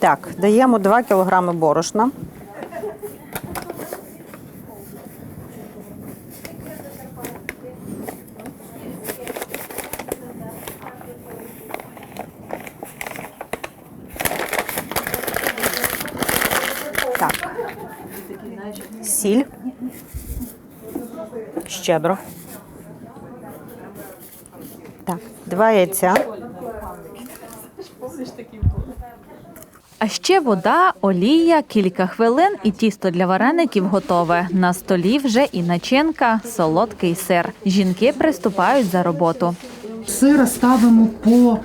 Так, даємо 2 кг борошна. Так. Сіль. Щедро. Так, два яйця. А ще вода, олія, кілька хвилин і тісто для вареників готове. На столі вже і начинка, солодкий сир. Жінки приступають за роботу. Сира ставимо по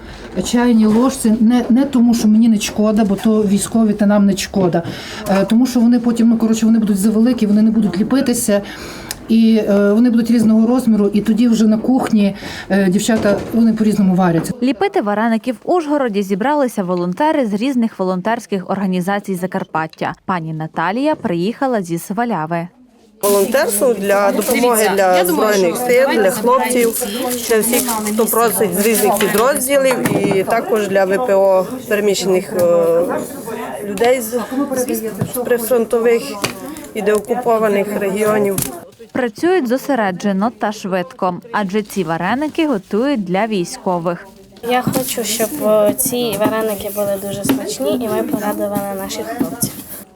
чайній ложці, не, не тому, що мені не шкода, бо то військові та нам не шкода. Е, тому що вони потім, ну коротше, вони будуть завеликі, вони не будуть ліпитися. І е, вони будуть різного розміру, і тоді вже на кухні е, дівчата вони по-різному варяться. Ліпити вареники в Ужгороді зібралися волонтери з різних волонтерських організацій Закарпаття. Пані Наталія приїхала зі Сваляви. Волонтерство для допомоги для збройних сил, для хлопців, для всіх, хто просить з різних підрозділів, і також для ВПО переміщених е, людей з прифронтових і деокупованих регіонів. Працюють зосереджено та швидко, адже ці вареники готують для військових. Я хочу, щоб е, ці вареники були дуже смачні, і ми порадували наших хлопців.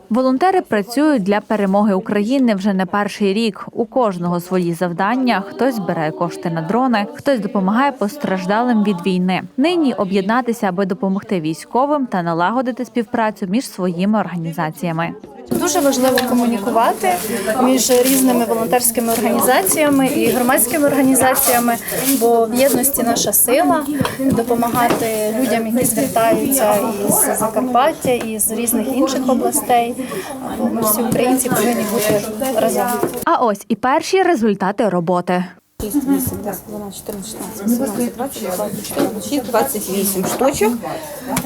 Волонтери працюють для перемоги України вже не перший рік. У кожного свої завдання. Хтось збирає кошти на дрони, хтось допомагає постраждалим від війни. Нині об'єднатися, аби допомогти військовим та налагодити співпрацю між своїми організаціями. Дуже важливо комунікувати між різними волонтерськими організаціями і громадськими організаціями, бо в єдності наша сила допомагати людям, які звертаються із Закарпаття і з різних інших областей. Ми всі українці повинні бути разом. А ось і перші результати роботи. 28 штучок.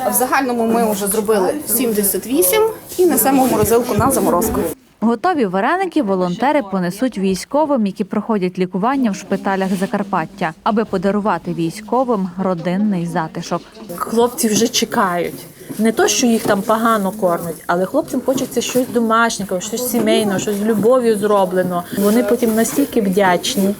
В загальному ми вже зробили 78 і несемо в морозилку на заморозку. Готові вареники волонтери понесуть військовим, які проходять лікування в шпиталях Закарпаття, аби подарувати військовим родинний затишок. хлопці вже чекають. Не то, що їх там погано кормять, але хлопцям хочеться щось домашнього, щось сімейного, щось з любов'ю зроблено. Вони потім настільки вдячні,